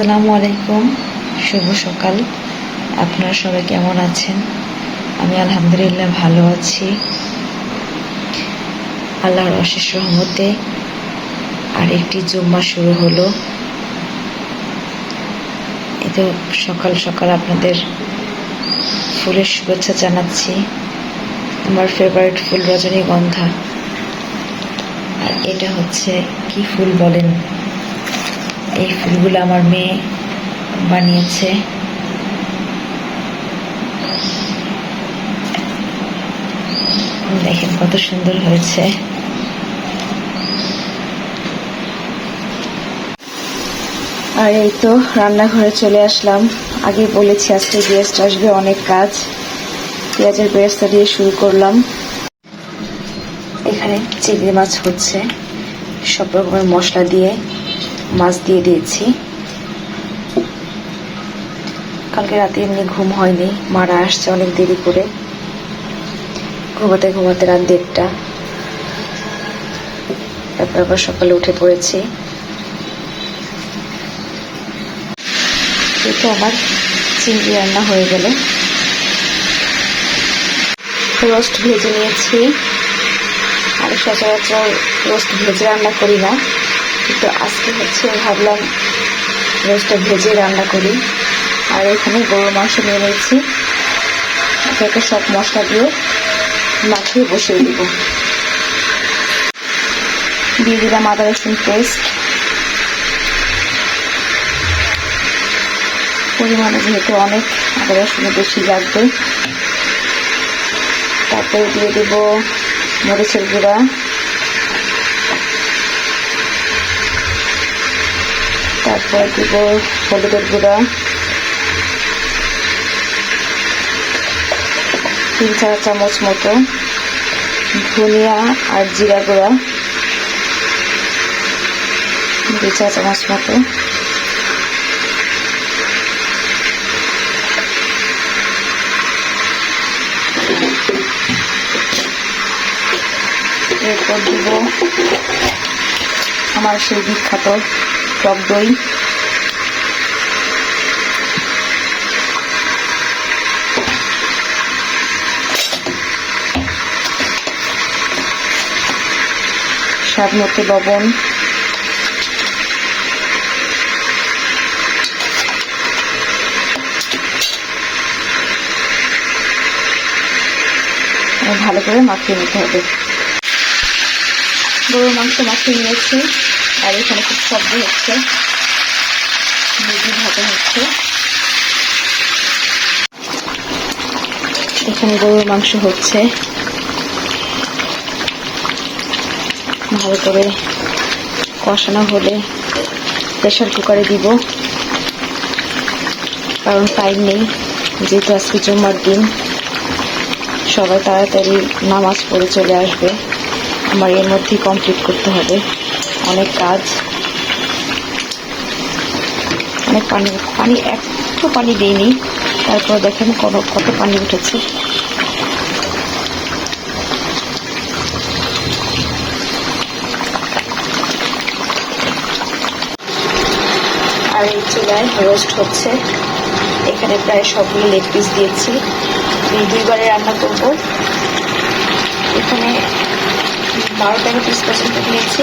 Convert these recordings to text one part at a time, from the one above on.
আসসালামু আলাইকুম। শুভ সকাল। আপনারা সবাই কেমন আছেন? আমি আলহামদুলিল্লাহ ভালো আছি। আল্লাহর অশেষ রহমতে আর একটি জুম্মা শুরু হলো। এই তো সকাল সকাল আপনাদের ফুলের শুভেচ্ছা জানাচ্ছি। আমার ফেভারিট ফুল রজনীগন্ধা। আর এটা হচ্ছে কি ফুল বলেন? এই ফুলগুলো আমার মেয়ে বানিয়েছে। দেখেন কত সুন্দর হয়েছে। আর এই তো রান্নাঘরে চলে আসলাম। আগে বলেছি আজকে গেস্ট আসবে অনেক কাজ। পেঁয়াজের বেরেস্তা দিয়ে শুরু করলাম। এখানে চিংড়ি মাছ হচ্ছে। সব রকমের মশলা দিয়ে মাছ দিয়ে দিয়েছি। কালকে রাতে এমনি ঘুম হয়নি, মারা আসছে অনেক দেরি করে। ঘুমাতে ঘুমাতে রাত দেড়টা। তারপর আবার সকালে উঠে পড়েছি। তো আমার চিংড়ি রান্না হয়ে গেল। রোস্ট ভেজে নিয়েছি। আর সচরাচর রোস্ট ভেজে রান্না করি না। কিন্তু আজকে হচ্ছে ভাবলাম রোস্টটা ভেজে রান্না করি। আর এখানে গরুর মাংস নিয়ে নিয়েছি। এটাকে সব মশলা দিয়ে মাখিয়ে বসিয়ে দিব। দিয়ে দিলাম আদা রসুন পেস্ট। পরিমাণে যেহেতু অনেক, আদা রসুন বেশি লাগবে। তারপরে দিয়ে দেব মরিচের গুঁড়া। তারপর দিব হলুদের গুঁড়া তিন চার চামচ মতো ধনিয়া আর জিরা গুঁড়া। দুই চা চামচ মতো। এরপর দিব আমার সেই বিখ্যাত টক দই স্বাদ মতো লবণ। ভালো করে মাখিয়ে নিতে হবে। গরুর মাংস মাখিয়ে নিয়েছি। আর এখানে খুব শব্দ হচ্ছে। মুরগি ভাজা হচ্ছে। এখানে গরুর মাংস হচ্ছে। ভালো করে কষানো হলে প্রেশার কুকারে দিব। কারণ টাইম নেই, যেহেতু আজকে জুম্মার দিন, সবাই তাড়াতাড়ি নামাজ পড়ে চলে আসবে। আমার এর মধ্যেই কমপ্লিট করতে হবে। অনেক কাজ। অনেক পানি পানি, একটু পানি দিইনি। তারপর দেখেন কত কত পানি উঠেছে। আর এই চুলায় রোস্ট হচ্ছে। এখানে প্রায় সবগুলো লেগ পিস দিয়েছি। দুইবারে রান্না করব। এখানে বারো তেরো পিস পর্যন্ত দিয়েছি।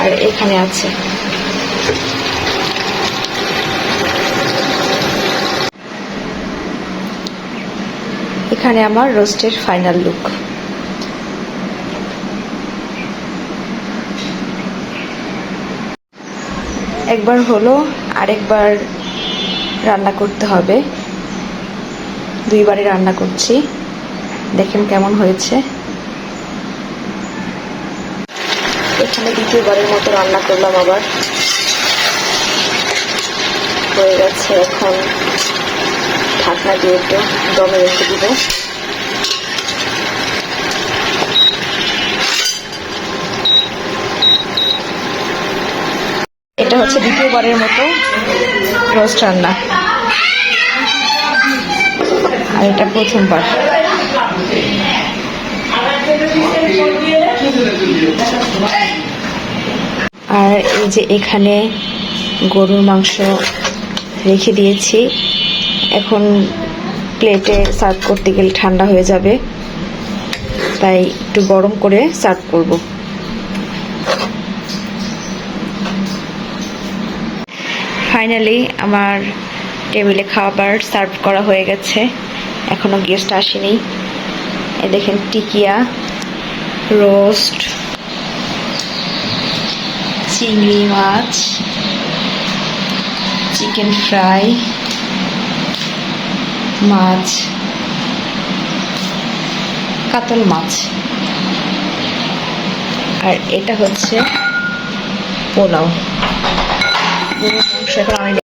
আর এখানে আছে। এখানে আমার রোস্টের ফাইনাল লুক। একবার হলো, আরেকবার রান্না করতে হবে। দুইবারে রান্না করছি। দেখেন কেমন হয়েছে। এখানে দ্বিতীয়বারের মতো রান্না করলাম আবার। হয়ে গেছে এখন ঢাকনা দিয়ে একটু দমে রেখে দিব। এটা হচ্ছে দ্বিতীয়বারের মতো রোস্ট রান্না। আর এটা প্রথমবার। আর এই যে এখানে গরুর মাংস রেখে দিয়েছি। এখন প্লেটে সার্ভ করতে গেলে ঠান্ডা হয়ে যাবে, তাই একটু গরম করে সার্ভ করব। ফাইনালি আমার টেবিলে খাবার সার্ভ করা হয়ে গেছে। এখনও গেস্ট আসেনি। এ দেখেন টিকিয়া, রোস্ট চিংড়ি মাছ চিকেন ফ্রাই মাছ কাতল মাছ। আর এটা হচ্ছে পোলাও। গরুর